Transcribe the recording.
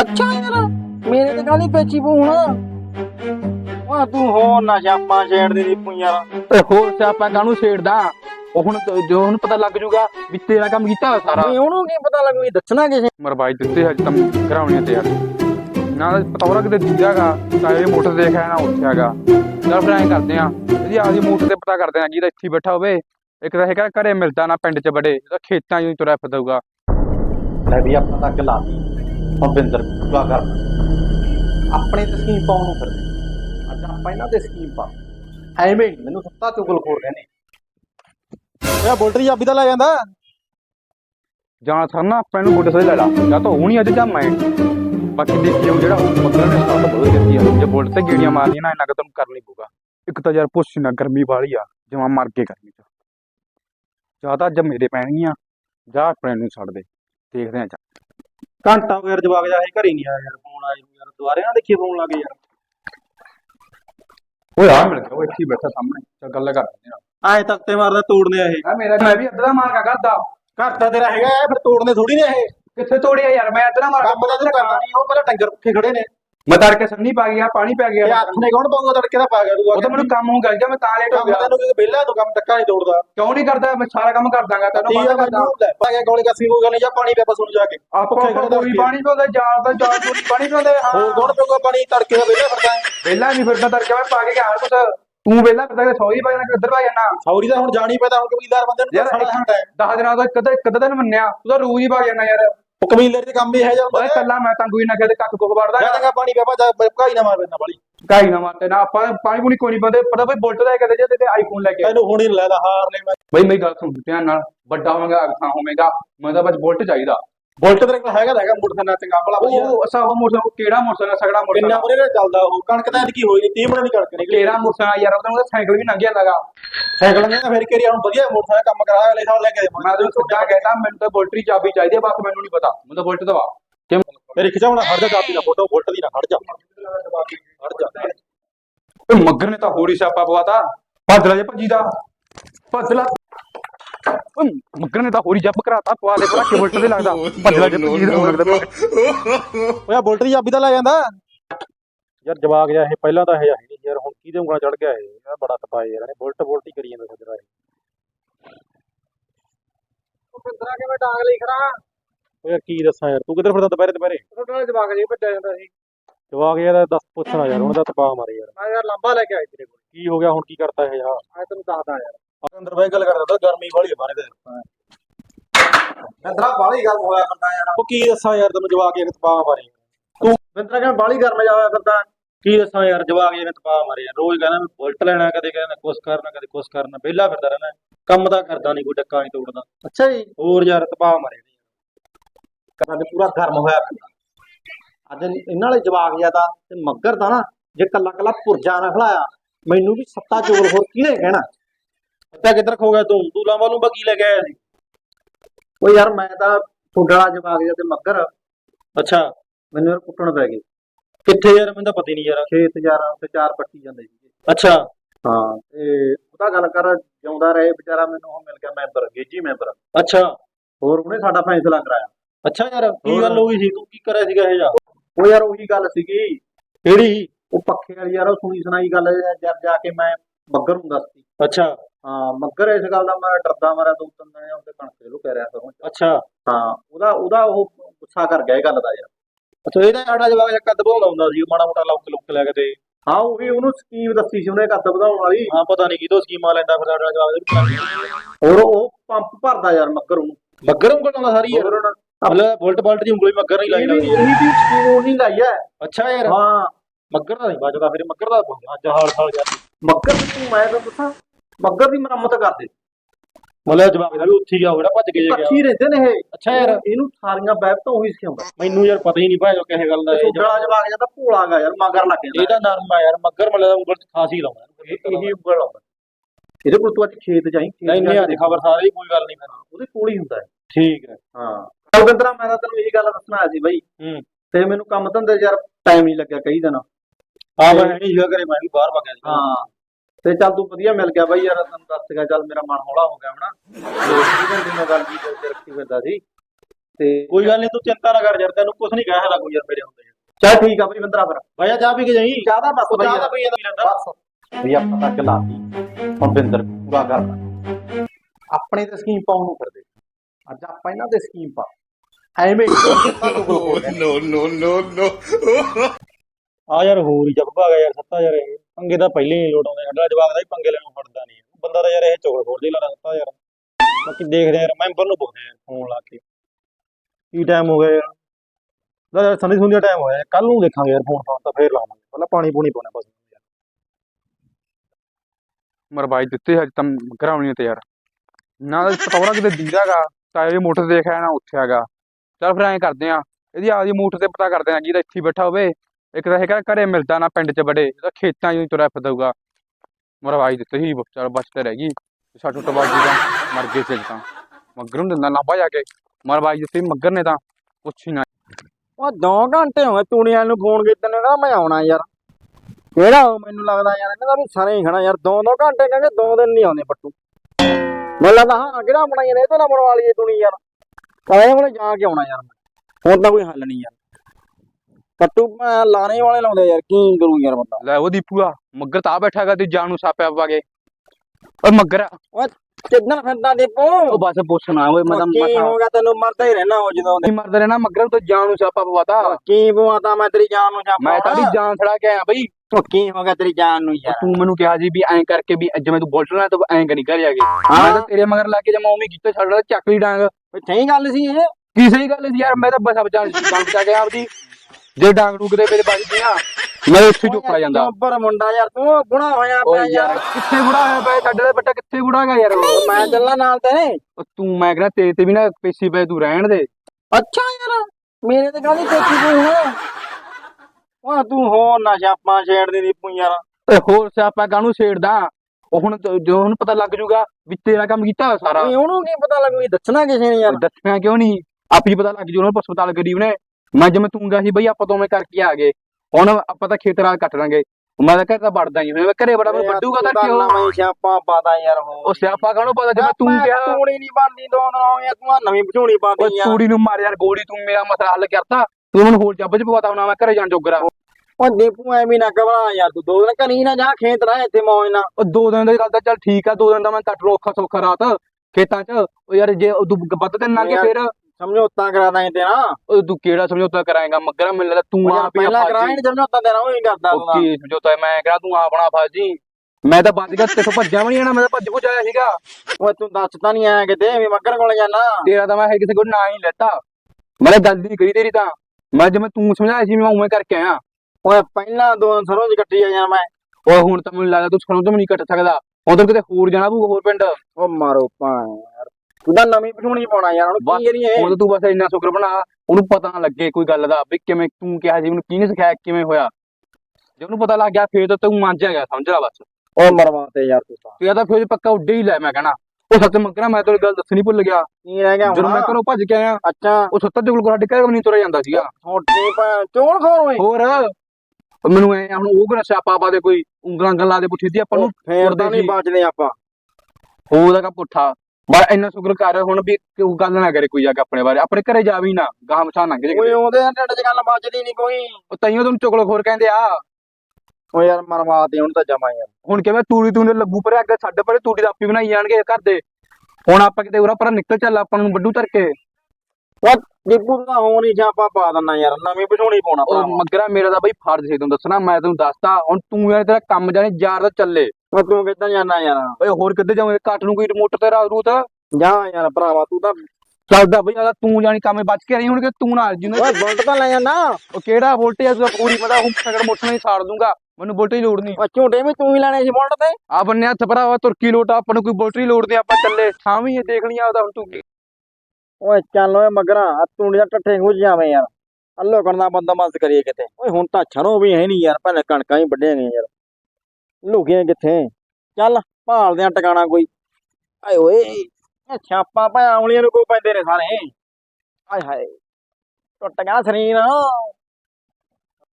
ਅੱਛਾ ਯਾਰ ਮੇਰੇ ਤੇ ਕਾਹਦੀ ਪੇਚੀ ਪੂ ਹੁਣ? ਵਾ ਤੂੰ ਹੋ ਨਾ ਛਾਪਾਂ ਛੇੜਦੀ ਦੀ ਪੂੰ ਯਾਰ। ਓਏ ਹੋਰ ਸਿਆਪਾ ਕਾਹਨੂੰ ਛੇੜਦਾ? ਉਹ ਹੁਣ ਤ- ਜੋ ਹੁਣ ਪਤਾ ਲੱਗ ਜੂਗਾ ਵੀ ਤੇਰਾ ਕੰਮ ਕੀਤਾ ਹੋਇਆ ਸਾਰਾ। ਨਹੀਂ ਉਹਨੂੰ ਕੀ ਪਤਾ ਲੱਗੂ ਇਹ ਦੱਸਣਾ ਕਿਸੇ ਮਰਵਾਈ ਦਿੱਤੇ ਹਜ ਤਮ ਕਰਾਉਣੀਆਂ ਤੇ ਯਾਰ। ਨਾ ਪਤੌਰਾ ਕਿਤੇ ਦੂਜਾਗਾ ਤਾਂ ਇਹ ਮੋਟਰ ਦੇਖਿਆ ਨਾ ਉੱਥੇ ਹੈਗਾ। ਚਲ ਫਿਰ ਐਂ ਕਰਦੇ ਆ ਜੀ ਆਦੀ ਮੋਟਰ ਤੇ ਪਤਾ ਕਰਦੇ ਆ ਜਿਹਦਾ ਇੱਥੇ ਹੀ ਬੈਠਾ ਹੋਵੇ। ਇੱਕ ਤਾਂ ਹੈਗਾ ਘਰੇ ਮਿਲਦਾ ਨਾ ਪਿੰਡ 'ਚ ਬੜੇ ਇਹਦਾ ਖੇਤਾਂ 'ਚ ਹੀ ਤੁਰਿਆ ਫਿਰਦਾ ਲੈ ਵੀ ਆਪਾਂ ਤੱਕ ਲਾ ਦੀ ਹੁਣ ਬਿੰਦਰ ਪੂਰਾ ਕਰ। ਆਪਣੇ ਤੇ ਸਕੀਮ ਪਾਉਣ ਨੂੰ ਫਿਰਦੇ। ਅੱਜ ਆਪਾਂ ਇਹਨਾਂ ਤੇ ਸਕੀਮ ਪਾ। ਐਵੇਂ ਮੈਨੂੰ ਸੱਤਾ ਚੁਗਲ ਖੋਰ ਕਹਿੰਦੇ ਇਹ ਬੋਲਟਰੀ ਚਾਬੀ ਤਾਂ ਲੈ ਜਾਂਦਾ। ਜਾਂ ਸਰ ਨਾ ਆਪਾਂ ਨੂੰ ਗੁੱਡ ਸਹੀ ਲੈ ਲਾ। ਜਾਂ ਤਾਂ ਨਹੀਂ ਅੱਜ ਜਾਂ ਮੈਂ। ਬਾਕੀ ਦੇਖੀ ਜਾਊ ਜਿਹੜਾ ਮੱਗਰ ਨੇ ਸਟਾਰਟ ਬਹੁਤ ਦਿੱਤੀ ਆ। ਜੇ ਬੁਲਟ ਤੇ ਗੇੜੀਆਂ ਮਾਰਨੀਆਂ ਨਾ ਇੰਨਾ ਕੁ ਤੈਨੂੰ ਕਰਨੀ ਪਊਗਾ। ਇੱਕ ਤਾਂ ਯਾਰ ਪੁੱਛ ਨਾ ਗਰਮੀ ਵਾਲੀ ਆ। ਜਮਾ ਮਰ ਕੇ ਗਰਮੀ ਚ। ਜਾਂ ਤਾਂ ਅੱਜ ਮੇਰੇ ਪੈਣਗੀਆਂ। ਜਾਂ ਆਪਣੇ ਨੂੰ ਛੱਡ ਦੇ। ਦੇਖਦੇ ਆ ਘੰਟਾ ਹੋ ਗਿਆ ਜਵਾਗ ਜਾ ਇਹ ਘਰੇ ਨਹੀਂ ਆਇਆ ਯਾਰ ਫੋਨ ਆਇਆ ਯਾਰ ਦੁਬਾਰੇ ਨਾ ਦੇਖੀ ਫੋਨ ਲੱਗੇ ਯਾਰ। ਓਏ ਆ ਮਿਲ ਗਿਆ ਉਹ ਇੱਥੇ ਹੀ ਬੈਠਾ ਸਾਹਮਣੇ ਚੱਲ ਗੱਲ ਕਰਦੇ ਆ ਐ ਤੱਕ ਤੇ ਮਾਰਦਾ ਤੋੜਨੇ ਆ ਇਹ। ਆ ਮੇਰਾ ਮੈਂ ਵੀ ਅੱਧਾ ਮਾਰ ਕਾ ਕਰਦਾ ਘਰ ਤਾਂ ਤੇਰਾ ਹੈਗਾ ਇਹ, ਫਿਰ ਤੋੜਨੇ ਥੋੜੀ ਨੇ ਇਹ। ਕਿੱਥੇ ਤੋੜਿਆ ਯਾਰ ਮੈਂ ਅੱਧਾ ਮਾਰ ਕੰਮ ਤਾਂ ਤੂੰ ਕਰਨਾ ਨਹੀਂ ਉਹ ਪਹਿਲਾਂ ਡੰਗਰ ਭੁੱਖੇ ਖੜੇ ਨੇ। ਮੈਂ ਤੜਕੇ ਸੰਨੀ ਪਾ ਗਿਆ ਪਾਣੀ ਪੈ ਇਹ ਗਿਆ ਹੱਥ ਨੇ ਕੌਣ ਪਾਉਂਗਾ ਤੜਕੇ ਦਾ ਪਾ ਗਿਆ ਤੂੰ ਉਹ ਤਾਂ ਮੈਨੂੰ ਕੰਮ ਹੋ ਗਿਆ ਮੈਂ ਤਾਂ ਲੇਟ ਹੋ ਕੰਮ ਗਿਆ ਤੈਨੂੰ ਕਿ ਵਿਹਲਾ ਤੂੰ ਕੰਮ ਟੱਕਾ ਨਹੀਂ ਤੋੜਦਾ। ਕਿਉਂ ਨਹੀਂ ਕਰਦਾ? ਮੈਂ ਸਾਰਾ ਕੰਮ ਕਰ ਦਾਂਗਾ ਤੈਨੂੰ ਠੀਕ ਪਤਾ ਮੈਨੂੰ ਲੈ ਪਾ ਗਿਆ ਗੋਲੀ ਕਾਸੀ ਗੱਲ ਨਹੀਂ ਜਾ ਪਾਣੀ ਪੈ ਬਸ ਨੂੰ ਜਾ ਕੇ। ਆਪਾਂ ਭੁੱਖੇ ਕੋਈ ਪਾਣੀ ਪੀਉਂਦੇ ਜਾਲ ਦਾ ਜਾਲ ਕੋਈ ਪਾਣੀ ਪੀਉਂਦੇ ਹਾਂ। ਹੋਰ ਕੌਣ ਪੀਊਗਾ ਪਾਣੀ? ਤੜਕੇ ਦਾ ਵਿਹਲਾ ਫਿਰਦਾ ਹੈ। ਵੇਲਾ ਨਹੀਂ ਫਿਰਦਾ ਤੜਕੇ ਮੈਂ ਪਾ ਕੇ ਗਿਆ ਕੁਛ ਤੂੰ ਵੇਲਾ ਫਿਰਦਾ ਕਿ ਸੌਰੀ ਪਾਈ ਨਾ ਕਿੱਧਰ ਪਾ ਜਾਣਾ ਸੌਰੀ ਦਾ ਹੁਣ ਜਾਣੀ ਪੈਦਾ ਹੁਣ ਕਬੀਲਦਾਰ ਬੰਦੇ ਨੂੰ ਯਾਰ ਦੱਸਣਾ ਇੱਕ- ਹੁੰਦਾ ਹੈ। ਦਸ ਦਿਨਾਂ ਤੋਂ ਕਦੇ ਕਦੇ ਦਿਨ ਮੰਨਿਆ ਤੂੰ ਤਾਂ ਰੋਜ਼ ਹੀ ਪਾ ਜਾਣਾ ਯਾਰ। ਉਹ ਕਬੀਲਦਾਰ ਦੇ ਕੰਮ ਹੀ ਹੈ ਜਦ ਓਏ ਕੱਲਾ ਮੈਂ ਤਾਂ ਕੋਈ ਨਾ ਕਦੇ ਕੱਖ ਕੁਖ ਵੜਦਾ ਜਾਏਗਾ ਪਾਣੀ ਪੈ ਜਾ ਭਕਾਈ ਨਾ ਮਾਰ ਬੰਦਾ ਵਾਲੀ ਕਾਈ ਨਾ ਮਾਰਤੇ ਨਾ ਆਪਾਂ ਪਾਣੀ ਪੂਣੀ ਕੋਈ ਨਹੀਂ ਬੰਦੇ ਪਤਾ ਬਈ ਬੁਲਟ ਦਾ ਕਦੇ ਜੇ ਤੇ ਆਈਫੋਨ ਲੈ ਕੇ। ਤੈਨੂੰ ਹੁਣ ਹੀ ਲੈਦਾ ਹਾਰ ਲੈ ਮੈਂ। ਬਈ ਮੇਰੀ ਗੱਲ ਸੁਣ ਧਿਆਨ ਨਾਲ ਵੱਡਾ ਹੋਵੇਗਾ ਅਗਾਂ ਹੋਵੇਗਾ ਮੈਂ ਤਾਂ ਬਸ ਬੁਲਟ ਚਾਹੀਦਾ। ਬੁਲਟ ਤੇਰੇ ਕੋਲ ਹੈਗਾ ਤਾਂ ਹੈਗਾ ਮੋਟਰਸਾਈਕਲ ਚੰਗਾ ਭਲਾ ਵਧੀਆ ਉਹ ਅਸਾ ਉਹ ਮੋਟਰ ਕਿਹੜਾ ਮੋਟਰਸਾਈਕਲ ਸਗੜਾ ਕਿੰਨਾ ਮੋਟਰਸਾਈਕਲ? ਮੁਰੇ ਨਾਲ ਚੱਲਦਾ ਉਹ ਕਣਕ ਤਾਂ ਐਤਕੀ ਹੋਈ ਨਹੀਂ 30 ਮਣ ਦੀ ਕਣਕ ਨਿਕਲੀ। ਕਿਹੜਾ ਮੋਟਰਸਾਈਕਲ? ਯਾਰ ਉਹਦਾ ਸਾਈਕਲ ਵੀ ਲੰਘਿਆ ਲਗਾ ਸਾਈਕਲ ਨੇ ਫਿਰ ਕੇਰੀ ਹੁਣ ਵਧੀਆ ਮੋਟਰਸਾਈਕਲ ਕੰਮ ਕਰਾ ਅਗਲੇ ਸਾਲ ਲੈ ਕੇ ਦੇਵਾਂਗੇ ਮੈਂ ਤੈਨੂੰ ਸਿੱਧਾ ਕਹਿਤਾ ਮੈਨੂੰ ਤਾਂ ਬੁਲਟ ਦੀ ਚਾਬੀ ਚਾਹੀਦੀ ਹੈ ਬਸ ਮੈਨੂੰ ਨਹੀਂ ਪਤਾ। ਮੈਨੂੰ ਤਾਂ ਬੁਲਟ ਦਵਾ। ਕਿ ਮੇਰੀ ਖਿਚਾਉਣਾ ਹਟ ਜਾ ਕਾਪੀ ਦਾ ਫੋਟੋ ਬੁਲਟ ਦੀ ਨਾ ਹਟ ਜਾ। ਹਟ ਜਾ। ਓਏ ਮੱਗਰ ਨੇ ਤਾਂ ਹੋਰ ਹੀ ਸਿਆਪਾ ਪਵਾਤਾ। ਭੱਜਲਾ ਜੇ ਭੱਜੀ ਦਾ। ਭੱਜਲਾ ਓਏ ਮੱਗਰ ਨੇ ਤਾਂ ਹੋਰ ਜੱਪ ਕਰਾਤਾ ਪਵਾ ਦੇ ਭਲਾ ਕਿ ਬੁਲਟ ਤੇ ਲੱਗਦਾ। ਭੱਜਲਾ ਜੇ ਭੱਜੀ ਦਾ ਲੱਗਦਾ ਓਏ ਬੁਲਟ ਦੀ ਚਾਬੀ ਤਾਂ ਲੈ ਜਾਂਦਾ। ਯਾਰ ਜਵਾਕ ਜਾ ਇਹ ਪਹਿਲਾਂ ਤਾਂ ਇਹ ਹੈ ਨਹੀਂ ਯਾਰ ਹੁਣ ਕਿਹਦੇ ਉਂਗਲਾਂ ਚੜ ਗਿਆ ਇਹ? ਯਾਰ ਬੜਾ ਤਪਾਏ ਯਾਰ ਇਹਨੇ ਬੁਲਟ ਬੁਲਟ ਹੀ ਕਰੀ ਜਾਂਦਾ ਸੱਜਰਾ ਇਹ। ਉਹ ਪਿੰਦਰਾ ਕਿਵੇਂ ਡਾਂਗ ਲਈ ਖੜਾ? ਓ ਯਾਰ ਕੀ ਦੱਸਾਂ ਯਾਰ ਤੂੰ ਕਿੱਧਰ ਫਿਰਦਾ ਦੁਪਹਿਰੇ ਦੁਪਹਿਰੇ? ਤੁਹਾਡੇ ਨਾਲ ਜਵਾਕ ਜੀ ਭੱਜਿਆ ਜਾਂਦਾ ਸੀ। ਜਵਾਕ ਯਾਰ ਦੱਸ ਪੁੱਛਣਾ ਯਾਰ ਹੁਣ ਦਾ ਤਪਾ ਮਾਰੇ ਯਾਰ। ਮੈਂ ਯਾਰ ਲੰਬਾ ਲੈ ਕੇ ਆਇਆ ਤੇਰੇ ਕੋਲ। ਕੀ ਹੋ ਗਿਆ ਹੁਣ ਕੀ ਕਰਤਾ ਇਹ ਯਾਰ ਮੈਂ ਤੈਨੂੰ ਦੱਸਦਾ ਯਾਰ। ਅੰਦਰ ਬਹਿ ਗੱਲ ਕਰਦਾ ਗਰਮੀ ਵਾਲੀ ਬਾਰੇ ਤੇ ਪਿੰਦਰਾ ਬਾਲੀ ਗਰਮ ਹੋਇਆ ਕਰਦਾ ਯਾਰ। ਉਹ ਕੀ ਦੱਸਾਂ ਯਾਰ ਤੈਨੂੰ ਜਵਾਕ ਇਹ ਤਪਾ ਮਾਰੇ। ਪਿੰਦਰਾ ਕਿਵੇਂ ਬਾਲੀ ਗਰਮ ਜਾ ਹੋਇਆ ਕਰਦਾ ਕੀ ਦੱਸਾਂ ਯਾਰ ਜਵਾਕ ਇਹ ਤਪਾ ਮਾਰੇ ਯਾਰ ਰੋਜ਼ ਕਹਿੰਦਾ ਮੈਂ ਬੁਲਟ ਲੈਣਾ ਕਦੇ ਕਹਿੰਦਾ ਕੁਛ ਕਰਨਾ ਕਦੇ ਕੁਛ ਕਰਨਾ। ਵਿਹਲਾ ਫਿਰਦਾ ਰਹਿਣਾ ਕੰਮ ਤਾਂ ਕਰਦਾ ਨਹੀਂ ਕੋਈ ਡੱਕਾ ਨਹੀਂ ਤੋੜਦਾ। ਅੱਛਾ ਜੀ। ਹੋਰ ਯਾਰ ਤਪਾ ਮਾਰੇ। ਤੇ ਪੂਰਾ ਗਰਮ ਹੋਇਆ ਪਿੰਦਾ ਅੱਜ ਇਹਨਾਂ ਵਾਲੇ ਜਵਾਕ ਜ਼ਿਆਦਾ ਤੇ ਮੱਗਰ ਦਾ ਨਾ ਜੇ ਕੱਲਾ ਕੱਲਾ ਪੁਰਜਾ ਨਾ ਖਲਾਇਆ ਮੈਨੂੰ ਵੀ ਸੱਤਾ ਚੋਰ ਹੋਰ ਕਿਹਨੇ ਕਹਿਣਾ? ਅੱਛਾ ਕਿੱਧਰ ਖੋ ਗਿਆ ਤੂੰ? ਤੂੰ ਲਾਂਬਾ ਕੀ ਲੈ ਕੇ ਆਇਆ ਸੀ? ਉਹ ਯਾਰ ਮੈਂ ਤਾਂ ਤੁਹਾਡੇ ਵਾਲਾ ਜਵਾਕ ਜਿਹਾ ਤੇ ਮੱਗਰ ਅੱਛਾ। ਮੈਨੂੰ ਯਾਰ ਕੁੱਟਣ ਪੈ ਗਏ। ਕਿੱਥੇ ਯਾਰ? ਮੈਨੂੰ ਤਾਂ ਪਤਾ ਹੀ ਨਹੀਂ ਯਾਰ। ਖੇਤ ਯਾਰਾਂ ਤੇ ਚਾਰ ਪੱਟੀ ਜਾਂਦੇ ਸੀਗੇ। ਅੱਛਾ। ਹਾਂ ਤੇ ਉਹਦਾ ਗੱਲ ਕਰ ਜਿਉਂਦਾ ਰਹੇ ਵਿਚਾਰਾ ਮੈਨੂੰ ਉਹ ਮਿਲ ਗਿਆ ਮੈਂਬਰ ਗੇਜੀ ਮੈਂਬਰ। ਅੱਛਾ। ਹੋਰ ਉਹਨੇ ਸਾਡਾ ਫੈਸਲਾ ਕਰਾਇਆ। ਅੱਛਾ ਯਾਰ ਕੀ। ਗੱਲ ਹੋ ਗਈ ਸੀ? ਤੂੰ ਕੀ ਕਰਿਆ ਸੀਗਾ ਇਹ ਜਾ ਉਹ ਯਾਰ ਉਹੀ ਗੱਲ ਸੀਗੀ। ਕਿਹੜੀ? ਉਹ ਪੱਖੇ ਵਾਲੀ ਯਾਰ ਉਹ ਸੁਣੀ ਸੁਣਾਈ ਗੱਲ ਜਦ ਜਾ ਕੇ ਮੈਂ ਮੱਗਰ ਨੂੰ ਦੱਸਤੀ ਅੱਛਾ। ਹਾਂ ਮੱਗਰ ਇਸ ਗੱਲ ਦਾ ਮੈਂ ਡਰਦਾ ਮਾਰਿਆ ਦੋ ਤਿੰਨ ਦਿਨ ਉਹਦੇ ਕਣਕ ਕਹਿ ਰਿਹਾ ਸਰੋਂ। ਅੱਛਾ। ਹਾਂ ਉਹਦਾ ਉਹਦਾ ਉਹ ਗੁੱਸਾ ਕਰ ਗਿਆ ਇਹ ਗੱਲ ਦਾ ਯਾਰ। ਅੱਛਾ ਇਹਦਾ ਸਾਡਾ ਜਵਾਬ ਇੱਕ ਕੱਦ ਬਣਾਉਂਦਾ ਹੁੰਦਾ ਸੀ ਉਹ ਮਾੜਾ ਮੋਟਾ ਲੁੱਕ ਲੁੱਕ ਲੈ ਕੇ ਤੇ। ਹਾਂ ਉਹ ਵੀ ਉਹਨੂੰ ਸਕੀਮ ਦੱਸੀ ਸੀ ਉਹਨੇ ਕੱਦ ਵਧਾਉਣ ਵਾਲੀ। ਹਾਂ ਪਤਾ ਨਹੀਂ ਕਿਤੋਂ ਸਕੀਮਾਂ ਲੈਂਦਾ ਫਿਰ ਸਾਡਾ ਜਵਾਬ ਹੋਰ ਉਹ ਪੰਪ ਭਰਦਾ ਯਾਰ ਮੱਗਰ ਉਹਨੂੰ। ਮੱਗਰ ਉਂਗਲ ਲਾਉਂਦਾ ਸਾਰੀ ਯਾਰ? ਮਤਲਬ ਬੁਲਟ ਬਲਟ ਦੀ ਉਂਗਲੀ ਮੱਗਰ ਨਹੀਂ ਲਾਈ ਲੱਗਦੀ ਇਹਦੀ ਵੀ ਸਕੀਮ ਉਹਨੀ ਲਾਈ ਹੈ ਅੱਛਾ ਯਾਰ। ਹਾਂ। ਮੱਗਰ ਦਾ ਨਹੀਂ ਬਚਦਾ ਫਿਰ ਮੱਗਰ ਦਾ ਅੱਜ ਹਾਲ ਹਾਲ ਯਾਰ ਮੱਗਰ ਤੂੰ ਮੈਂ ਤਾਂ ਦੱਸਾਂ ਮੱਗਰ ਦੀ ਮੁਰੰਮਤ ਕਰਦੇ। ਮਤਲਬ ਜਵਾਬ ਦਾ ਵੀ ਉੱਥੇ ਹੀ ਗਿਆ ਜਿਹੜਾ ਭੱਜ ਕੇ ਜੇ ਗਿਆ। ਪੱਛੀ ਰਹਿੰਦੇ ਨੇ ਇਹ। ਅੱਛਾ ਯਾਰ। ਇਹਨੂੰ ਸਾਰੀਆਂ ਵੈਬ ਤੋਂ ਉਹੀ ਸਿਖਾਉਂਦਾ ਮੈਨੂੰ ਯਾਰ ਪਤਾ ਹੀ ਨਹੀਂ ਉਹ ਕਿਸੇ ਗੱਲ ਦਾ ਇਹ ਛੋਟਾ ਜਵਾਕ ਜਾਂਦਾ ਭੋਲਾ ਗਾ ਯਾਰ ਮਗਰ ਲੱਗ ਜਾਂਦਾ। ਤਾਂ ਨਰਮ ਆ ਯਾਰ ਮੱਗਰ ਮਤਲਬ ਉਂਗਲ ਚ ਖਾਸ ਹੀ ਲਾਉਂਦਾ। ਇਹ ਉਂਗਲ ਲਾਉਂਦਾ। ਇਹਦੇ ਕੋਲ ਤੂੰ ਅੱਜ ਖੇਤ ਜਾਈਂ ਨਹੀਂ ਨਹੀਂ ਜਾ ਆ ਕੇ ਖਬਰ ਸਾਰੀ ਕੋਈ ਗੱਲ ਨਹੀਂ ਫਿਰ। ਉਹਦੇ ਕੋਲ ਹੀ ਹੁੰਦਾ ਹੈ। ਠੀਕ ਹੈ। ਹਾਂ। ਕਲਵਿੰਦਰਾ ਮੈਂ ਤਾਂ ਤੈਨੂੰ ਇਹੀ ਗੱਲ ਦੱਸਣਾ ਆਇਆ ਸੀ ਬਾਈ। ਹੂੰ। ਤੇ ਮੈਨੂੰ ਕੰਮ ਧੰਦੇ ਯਾਰ ਟਾਈਮ ਨਹੀਂ ਲੱਗਿਆ ਕਈ ਦਿਨ। ਆ ਮੈਂ ਨਹੀਂ ਸੀਗਾ ਘਰੇ ਮੈਂ ਵੀ ਬਾਹਰ ਵਗ ਗਿਆ ਸੀ। ਹਾਂ। ਤੇ ਚੱਲ ਤੂੰ ਵਧੀਆ ਮਿਲ ਗਿਆ ਬਾਈ ਯਾਰ ਤੈਨੂੰ ਦੱਸ ਗਿਆ ਚੱਲ ਮੇਰਾ ਮਨ ਹੌਲਾ ਹੋ ਗਿਆ ਹਨਾ ਤੇ ਇਹਦੇ ਨਾਲ ਗੱਲ ਵੀ ਦਿਲ 'ਚ ਰੱਖੀ ਫਿਰਦਾ ਸੀ। ਤੇ ਕੋਈ ਗੱਲ ਨਹੀਂ ਤੂੰ ਚਿੰਤਾ ਨਾ ਕਰ ਯਾਰ ਤੈਨੂੰ ਕੁਝ ਨਹੀਂ ਕਹਿ ਸਕਦਾ ਕੋਈ ਯਾਰ ਮੇਰੇ ਹੁੰਦੇ ਚੱਲ ਠੀਕ ਆ ਬਈ ਬਿੰਦਰਾ ਫਿਰ। ਭਾਈਆ ਚਾਹ ਪੀ ਕੇ ਜਾਈ? ਚਾਹ ਦਾ ਬਸ ਚਾਹ ਬਈ ਦਾ ਪਈ ਜਾਂਦਾ ਬਸ। ਵੀ ਆਪਾਂ ਤੱਕ ਲਾਤੀ ਹੁਣ ਬਿੰਦਰ ਪੂਰਾ ਕਰਨਾ ਆਪਣੇ ਤੇ ਸਕੀਮ ਪਾਉਣ ਨੂੰ ਫਿਰਦੇ। ਅੱਜ ਆਪਾਂ ਇਹਨਾਂ ਤੇ ਸਕੀਮ ਪਾ। ਐਵੇਂ no, no, no, no. ਆ ਯਾਰ ਹੋਰ ਹੀ ਜੱਬ ਗਿਆ ਯਾਰ ਸੱਤਾ ਯਾਰ ਇਹ। ਪੰਗੇ ਤਾਂ ਪਹਿਲੇ ਹੀ ਲੋਟ ਆਉਂਦੇ ਸਾਡਾ ਜਵਾਬ ਦਾ ਹੀ ਪੰਗੇ ਲੈਣੋਂ ਹਟਦਾ ਨਹੀਂ। ਬੰਦਾ ਤਾਂ ਯਾਰ ਇਹ ਚੁਗਲ ਖੋਰ ਲਾ ਸੱਤਾ ਯਾਰ। ਬਾਕੀ ਦੇਖਦੇ ਯਾਰ, ਮੈਂਬਰ ਨੂੰ ਪੁੱਛਦੇ ਆ ਫੋਨ ਲਾ ਕੇ। ਕੀ ਟਾਈਮ ਹੋ ਗਿਆ ਯਾਰ? ਦਾ ਯਾਰ ਸੰਨੀ ਸੁੰਦੀ ਟਾਈਮ ਹੋਇਆ। ਕੱਲ ਨੂੰ ਦੇਖਾਂਗੇ ਯਾਰ ਫੋਨ ਫਾਨ ਤਾਂ ਫੇਰ ਲਾਵਾਂਗੇ। ਪਹਿਲਾਂ ਪਾਣੀ ਪੂਣੀ ਪਾਉਣਾ ਬਸ। ਮਰਵਾਈ ਦਿੱਤੇ ਹਜ ਤਾਂ ਕਰਾਉਣੀ ਤੇ ਯਾਰ ਨਾ ਤਾਂ ਕਿਤੇ ਦੀਦਾਗਾ ਤਾਂ ਇਹ ਮੋਟਰ ਦੇਖਿਆ ਨਾ ਉੱਥੇ ਹੈਗਾ ਚਲ ਫਿਰ ਐਂ ਕਰਦੇ ਆ। ਇਹਦੀ ਆਪਦੀ ਮੋਟਰ ਤੇ ਪਤਾ ਕਰਦੇ ਆ, ਜਿਹਦਾ ਇੱਥੇ ਬੈਠਾ ਹੋਵੇ। ਇੱਕ ਤਾਂ ਹੈਗਾ ਘਰੇ ਮਿਲਦਾ ਨਾ ਪਿੰਡ 'ਚ ਬੜੇ ਇਹਦਾ ਖੇਤਾਂ 'ਚ ਹੀ ਤੁਰਿਆ ਫਿਰਦਾ ਮਰਵਾਈ ਦਿੱਤੇ ਸੀ ਚਲ ਬਚਤੇ ਰਹਿ ਗਈ ਛੱਟ ਟੁੱਟ ਦਾ ਮਰ ਗਏ ਸੀ ਤਾਂ। ਮੱਗਰ ਨੂੰ ਦਿੰਦਾ ਲਾਂਬਾ ਜਾ ਕੇ। ਮਰਵਾਈ ਦਿੱਤੀ ਮੱਗਰ ਨੇ ਤਾਂ ਪੁੱਛ ਹੀ ਨਾ। ਉਹ 2 ਘੰਟੇ ਹੋ ਗਏ ਤੂੜੀਆਂ ਨੂੰ ਫੋਨ ਕੀਤੇ ਨੇ, ਕਹਿੰਦਾ ਮੈਂ ਆਉਣਾ ਯਾਰ। ਕਿਹੜਾ ਉਹ ਮੈਨੂੰ ਲੱਗਦਾ ਯਾਰ ਇਹਨਾਂ ਵੀ ਸਾਰੇ ਹੀ ਖੜਾ ਯਾਰ 2-2 ਘੰਟੇ ਕਹਿੰਦੇ 2 ਦਿਨ ਨਹੀਂ ਆਉਂਦੇ ਪੱਟੂ। ਮੈਂ ਲੱਗਦਾ ਹਾਂ, ਕਿਹੜਾ ਬਣਾਈ ਨੇ, ਇਹ ਤੋਂ ਨਾ ਬਣਵਾ ਲਈਏ ਤੂੜੀ ਯਾਰ। ਕਾਲੇ ਕੋਲੇ ਜਾ ਕੇ ਆਉਣਾ ਯਾਰ ਮੈਂ। ਹੁਣ ਤਾਂ ਕੋਈ ਹੱਲ ਨਹੀਂ ਯਾਰ। ਪੱਟੂ ਭੈਣ ਲਾਣੇ ਵਾਲੇ ਲਾਉਂਦੇ ਯਾਰ ਕੀ ਕਰੂ ਯਾਰ ਬੰਦਾ? ਲੈ ਉਹ ਦੀਪੂਆ ਮੱਗਰ ਤਾਂ ਬੈਠਾਗਾ ਤੇ ਨੂੰ ਸਾਪਿਆ ਪਾਗੇ ਓਏ ਮੱਗਰ ਕਿੱਦਣ ਫਿਰਦਾ ਦੀਪੂ? ਉਹ ਬਸ ਪੁੱਛਣਾ ਓਏ ਮੈਂ ਤਾਂ ਕੀ ਮਸਾ ਹੋ ਗਿਆ ਤੈਨੂੰ ਮਰਦਾ ਹੀ ਰਹਿਣਾ ਉਹ ਜਦੋਂ ਨਹੀਂ ਮਰਦਾ ਰਹਿਣਾ ਮੱਗਰ ਤੋਂ ਨੂੰ ਸਾਪਾ ਪਵਾਤਾ। ਕੀ ਬਵਾਤਾ ਮੈਂ ਤੇਰੀ ਜਾਨ ਨੂੰ ਜਾਪਾ ਮੈਂ ਤਾਂ ਦੀ ਜਾਨ ਛੜਾ ਕੇ ਆਇਆ ਬਈ। ਉਹ ਕੀ ਹੋ ਗਿਆ ਤੇਰੀ ਜਾਨ ਨੂੰ ਯਾਰ? ਤੂੰ ਮੈਨੂੰ ਕਿਹਾ ਜੀ ਵੀ ਐਂ ਕਰਕੇ ਵੀ ਜਿਵੇਂ ਤੂੰ ਬੋਲਣਾ ਤਾਂ ਐਂ ਕਰੀ ਘਰ ਜਾ ਕੇ। ਮੈਂ ਤਾਂ ਤੇਰੇ ਮਗਰ ਲੱਗ ਕੇ ਜਮਾ ਉਵੇਂ ਕੀਤਾ ਛੱਡ ਚੱਕ ਲਈ ਡਾਂਗ। ਸਹੀ ਗੱਲ ਸੀ ਇਹ? ਕੀ ਸਹੀ ਗੱਲ ਸੀ ਯਾਰ ਮੈਂ ਤਾਂ ਬਸ ਬਚਾ ਜਾਨ ਬਚਾ ਗਿਆ ਆਪਦੀ। ਜੇ ਡਾਂਗ ਡੂਕ ਦੇ ਮੇਰੇ ਵੱਜਦੇ ਆ ਮੈਂ ਉੱਥੇ ਚੁੱਪੜਾ ਜਾਂਦਾ। ਉੱਪਰ ਮੁੰਡਾ ਯਾਰ ਤੂੰ ਬੁੜਾ ਹੋਇਆ ਪਿਆ ਯਾਰ ਕਿੱਥੇ ਬੁੜਾ ਹੋਇਆ ਪਿਆ? ਸਾਡੇ ਦਾ ਬੱਟਾ ਕਿੱਥੇ ਹੈਗਾ ਯਾਰ? ਮੈਂ ਚੱਲਾਂ ਨਾਲ ਤੇ ਉਹ ਤੂੰ ਮੈਂ ਕਹਿੰਦਾ ਤੇਰੇ ਤੇ ਵੀ ਨਾ ਪੇਸੀ ਪਏ ਤੂੰ ਰਹਿਣ ਦੇ। ਅੱਛਾ ਯਾਰ ਮੇਰੇ ਤੇ ਕਾਹਦੀ ਪੇਚੀ ਤੂੰ ਹੈ ਉਹ ਤੂੰ ਹੋ ਨਾ ਛਾਪਾਂ ਛੇੜਦੀ ਦੀ ਪੂੰ ਯਾਰ। ਓਏ ਹੋਰ ਸਿਆਪਾ ਕਾਹਨੂੰ ਛੇੜਦਾ? ਉਹ ਹੁਣ ਜੋ ਹੁਣ ਪਤਾ ਲੱਗ ਜੂਗਾ ਵੀ ਤੇਰਾ ਕੰਮ ਕੀਤਾ ਹੋਇਆ ਸਾਰਾ। ਨਹੀਂ ਉਹਨੂੰ ਕੀ ਪਤਾ ਲੱਗੂ ਇਹ ਦੱਸਣਾ ਕਿਸੇ ਨੇ ਯਾਰ। ਦੱਸਣਾ ਕਿਉਂ ਨਹੀਂ? ਆਪ ਹੀ ਪਤਾ ਲੱਗ ਜੂ ਉਹਨਾਂ ਹਸਪਤਾਲ ਗਰੀਬ ਨੇ ਮੈਂ ਜਿਵੇਂ ਤੂੰ ਗਿਆ ਸੀ ਬਈ ਆਪਾਂ ਦੋਵੇਂ ਕਰਕੇ ਆ ਗਏ ਹੁਣ ਆਪਾਂ ਤਾਂ ਖੇਤ ਰਾਤ ਕੱਟ ਲਾਂਗੇ। ਮੈਂ ਤਾਂ ਘਰ ਤਾਂ ਵੜਦਾ ਹੀ ਮੈਂ ਘਰੇ ਬੜਾ ਮੈਨੂੰ ਵੱਡੂਗਾ ਤਾਂ ਕਿਉਂ? ਮੈਂ ਛਾਪਾਂ ਪਾਦਾ ਯਾਰ ਹੋ ਉਹ ਸਿਆਪਾ ਕਾਹਨੂੰ ਪਤਾ ਜਿਵੇਂ ਤੂੰ ਕਿਹਾ ਤੂੜੀ ਨਹੀਂ ਬਣਦੀ ਦੋ ਗਏ ਤੂੰ ਨਵੀਂ ਭਝੂਣੀ ਪਾਦੀ ਯਾਰ ਤੂੜੀ ਨੂੰ ਮਾਰ ਯਾਰ ਗੋਲੀ ਤੂੰ ਮੇਰਾ ਮਸਲਾ ਹੱਲ ਕਰਤਾ। ਤੂੰ ਮੈਨੂੰ ਹੋਰ ਜੱਬ ਚ ਪਵਾਤਾ ਹੁਣ ਮੈਂ ਘਰੇ ਜਾਣ ਜੋਗਰਾ। ਉਹ ਦੀਪੂ ਐਵੇਂ ਨਾ ਘਬਰਾ ਯਾਰ ਤੂੰ ਦੋ ਦਿਨ ਘਰੀ ਨਾ ਜਾ ਖੇਤ ਰਹਿ ਇੱਥੇ ਮੌਜ ਨਾਲ। ਉਹ ਦੋ ਦਿਨ ਦੀ ਗੱਲ ਤਾਂ ਚੱਲ ਠੀਕ ਆ ਦੋ ਦਿਨ ਦਾ ਮੈਂ ਕੱਟ ਲੋ ਔਖਾ ਸੌਖਾ ਰਾਤ ਖੇਤਾਂ 'ਚ। ਉਹ ਯਾਰ ਜੇ ਵੱਧ ਦਿਨ ਲੰਘ ਯਾਰ, ਫਿਰ। ਸਮਝੌਤਾ ਕਰਾ ਦਾਂ ਤੇਰਾ। ਉਹ ਤੂੰ ਕਿਹੜਾ ਸਮਝੌਤਾ ਕਰਾਏਗਾ? ਮੱਗਰਾ ਮੈਨੂੰ ਲੱਗਦਾ ਤੂੰ ਆਪ ਹੀ ਪਹਿਲਾਂ ਫਾਜੀ। ਨਹੀਂ ਸਮਝੌਤਾ ਤੇਰਾ ਉਹ ਹੀ ਕਰਦਾ ਉਹ ਹੁੰਦਾ। ਕੀ ਸਮਝੌਤਾ? ਮੈਂ ਕਿਹਾ ਤੂੰ ਆਪਣਾ ਫਾਜੀ। ਮੈਂ ਤਾਂ ਬਚ ਗਿਆ ਤੇਥੋਂ ਭੱਜਿਆ ਵੀ ਨਹੀਂ ਜਾਣਾ ਮੈਂ ਤਾਂ ਭੱਜ ਭੁੱਜ ਆਇਆ ਸੀਗਾ। ਓਏ ਤੂੰ ਦੱਸ ਤਾਂ ਨਹੀਂ ਆਇਆ ਕਿਤੇ ਵੀ ਮੱਗਰ ਕੋਲ ਜਾਣਾ। ਤੇਰਾ ਤਾਂ ਮੈਂ ਹੈ ਕਿਸੇ ਕੋਲ ਨਾ ਹੀ ਲੈਤਾ। ਮੈਂ ਗੱਲ ਨਹੀਂ ਕਰੀ ਤੇਰੀ ਤਾਂ। ਮੈਂ ਜਿਵੇਂ ਤੂੰ ਸਮਝਾਇਆ ਸੀ ਮੈਂ ਉਵੇਂ ਕਰਕੇ ਆਇਆ। ਓਏ ਪਹਿਲਾਂ ਦੋ ਸਰੋਂ ਚ ਕੱਟੀ ਆ ਮੈਂ। ਓਏ ਹੁਣ ਤਾਂ ਮੈਨੂੰ ਲੱਗਦਾ ਤੂੰ ਸੁਣੋ ਤੋਂ ਨਹੀਂ ਕੱਟ ਸਕਦਾ। ਉਧਰ ਕਿਤੇ ਹੋਰ ਜਾਣਾ ਪਊ ਹੋਰ ਪਿੰਡ। ਉਹ ਮਾਰੋ ਭਾਂ ਯਾਰ। ਤੂੰ ਤਾਂ ਨਵੀਂ ਪਠੂਣੀ ਪਾਉਣਾ ਯਾਰ ਬਸ, ਕੀ ਕਰੀਏ? ਹੁਣ ਤਾਂ ਤੂੰ ਬਸ ਇੰਨਾ ਸ਼ੁਕਰ ਬਣਾ ਉਹਨੂੰ ਪਤਾ ਨਾ ਲੱਗੇ ਕੋਈ ਗੱਲ ਦਾ ਵੀ ਕਿਵੇਂ ਤੂੰ ਕਿਹਾ ਸੀ ਉਹਨੂੰ ਕਿਹਨੇ ਸਿਖਾਇਆ ਕਿਵੇਂ ਹੋਇਆ? ਜੇ ਉਹਨੂੰ ਪਤਾ ਲੱਗ ਗਿਆ ਫੇਰ ਤਾਂ ਤੂੰ ਮੰਨ ਜਾਏਗਾ ਸਮਝ ਲੈ ਬਸ। ਓ ਮਰਵਾ ਤੇ ਯਾਰ ਤੂੰ ਤਾਂ। ਤੇਰਾ ਤਾਂ ਫੇਰ ਪੱਕਾ ਉੱਡੇ ਹੀ ਲੈ ਮੈਂ ਕਹਣਾ। ਉਹ ਸੱਚ ਮੰਗਣਾ ਮੈਂ ਤੈਨੂੰ ਗੱਲ ਦੱਸਣੀ ਭੁੱਲ ਗਿਆ। ਕੀ ਰਹਿ ਗਿਆ ਜਦੋਂ ਮੈਂ ਘਰੋਂ ਭੱਜ ਕੇ ਆਇਆ ਅੱਛਾ। ਉਹ ਸੱਤਾ ਜੁਗਲ ਕੋਲ ਸਾਡੇ ਘਰ ਵੀ ਨਹੀਂ ਤੁਰਿਆ ਜਾਂਦਾ ਸੀਗਾ। ਛੋਟੀ ਚੋਲ ਖੋਰ ਓਏ? ਹੋਰ ਉਹ ਮੈਨੂੰ ਐ ਹੁਣ ਉਹ ਕਿਹੜਾ ਸਿਆਪਾ ਪਾ ਦੇ ਕੋਈ ਉਂਗਲਾਂ ਗੱਲਾਂ ਦੇ ਪੁੱਠੀ ਦੀ ਆਪਾਂ ਨੂੰ ਫੇਰ ਤਾਂ ਨਹੀਂ। ਬਚਦੇ ਆਪਾਂ। ਉਹਦਾ ਕਾ ਪੁੱਠਾ। ਬਸ ਇੰਨਾ ਸ਼ੁਕਰ ਕਰ ਹੁਣ ਵੀ ਕੋਈ ਗੱਲ ਨਾ ਕਰੇ ਕੋਈ ਆ ਕੇ ਆਪਣੇ ਬਾਰੇ। ਆਪਣੇ ਘਰੇ ਜਾਵੀ ਨਾ ਗਾਹ ਮਛਾ ਨਾ ਜੇ ਓਏ ਉਹਦੇ ਢਿੱਡ 'ਚ ਗੱਲ ਬਚਦੀ ਨਹੀਂ ਕੋਈ। ਉਹ ਤਈਓ ਤੈਨੂੰ ਚੁਗਲ ਖੋਰ ਕਹਿੰਦੇ ਆ। ਓ ਯਾਰ ਮਰਵਾ ਤੇ ਹੁਣ ਤਾਂ ਜਮਾ ਯਾਰ। ਹੁਣ ਕਿਵੇਂ ਤੂੜੀ ਤੂਨੇ ਲੱਗੂ ਪਰੇ ਅੱਗੇ ਸਾਡੇ ਪਰੇ ਤੂੜੀ ਦਾ ਆਪੀ ਬਣਾਈ ਜਾਣਗੇ ਘਰ ਦੇ। ਹੁਣ ਆਪਾਂ ਕਿਤੇ ਉਰਾ ਪਰ ਨਿਕਲ ਚੱਲ ਆਪਾਂ ਨੂੰ ਵੱਡੂ ਧਰ ਕੇ। ਦੀਪੂ ਦਾ ਹੋ ਨਹੀਂ ਛਾਪਾ ਪਾ ਦਿੰਨਾ ਯਾਰ ਨਵੀਂ ਪਠੂਣੀ ਪਾਉਣਾ ਉਹ ਭਰਾਵਾ। ਮਗਰਾ ਮੇਰਾ ਤਾਂ ਬਈ ਫਰਜ਼ ਸੀ ਤੈਨੂੰ ਦੱਸਣਾ ਮੈਂ ਤੈਨੂੰ ਦੱਸਤਾ। ਹੁਣ ਤੂੰ ਯਾਰ ਤੇਰਾ ਕੰਮ ਜਾਣੇ ਯਾਰ ਦਾ ਚੱਲੇ। ਓਏ ਤੂੰ ਕਿੱਦਾਂ ਜਾਣਾ ਯਾਰ? ਓਏ ਹੋਰ ਕਿੱਥੇ ਜਾਵੇਂ? ਘੱਟ ਨੂੰ ਕੋਈ ਰਿਮੋਟ ਤੇ ਰਾਤ ਰੂਤ? ਜਾ ਯਾਰ ਭਰਾਵਾ ਤੂੰ ਤਾਂ ਚੱਲਦਾ ਬਈ ਆਦਾ ਤੂੰ ਜਾਣੀ ਕੰਮ ਬਚ ਕੇ ਰਹੀ ਹੁਣ ਕਿ ਤੂੰ ਨਾ ਜਿੰਨੇ ਓਏ ਬੁਲਟ ਤਾਂ ਲੈ ਜਾਣਾ। ਉਹ ਕਿਹੜਾ ਵੋਲਟੇਜ ਆ ਤੂੰ ਪੂਰੀ ਪਤਾ ਹੁਣ ਸਗੜ ਮੋਟਰ ਨਹੀਂ ਸਾੜ ਦੂੰਗਾ। ਮੈਨੂੰ ਵੋਲਟੇਜ ਲੋੜ ਨਹੀਂ। ਓ ਝੂਟੇ ਵੀ ਤੂੰ ਹੀ ਲੈਣੇ ਸੀ ਬੁਲਟ ਤੇ? ਆ ਬੰਨੇ ਹੱਥ ਭਰਾਵਾ ਤੁਰਕੀ ਲੋਟ ਆ, ਆਪਾਂ ਨੂੰ ਕੋਈ ਵੋਲਟਰੀ ਲੋੜ ਨਹੀਂ ਆਪਾਂ ਚੱਲੇ। ਛਾਵੀਂ ਇਹ ਦੇਖ ਲਈਆਂ ਉਹਦਾ ਹੁਣ ਤੂੰ। ਓਏ ਚੱਲ ਓਏ ਮਗਰਾ ਆ ਤੂੰ ਦਾ ਟੱਠੇ ਖੁੱਜ ਜਾਵੇਂ ਯਾਰ। ਅੱਲੋ ਕਰਨ ਦਾ ਬੰਦੋਬਸਤ ਕਰੀਏ ਕਿਤੇ। ਓਏ ਹੁਣ ਤਾਂ ਛਰੋਂ ਵੀ ਹੈ ਨਹੀਂ ਯਾਰ ਪਹਿਲੇ ਕਣਕਾਂ ਹੀ ਵੱਢੀਆਂ ਗਈਆਂ ਯਾਰ। ਲੁਕੀਆਂ ਕਿੱਥੇ? ਚੱਲ, ਭਾਲਦੇ ਆ ਟਿਕਾਣਾ ਕੋਈ। ਆਏ ਓਏ ਛਾਪਾ ਭਾ ਆਉਲੀਆਂ ਨੂੰ ਕੋ ਪੈਂਦੇ ਨੇ ਸਾਰੇ। ਆਏ ਹਾਏ, ਟੁੱਟ ਗਿਆ ਸਰੀਰ।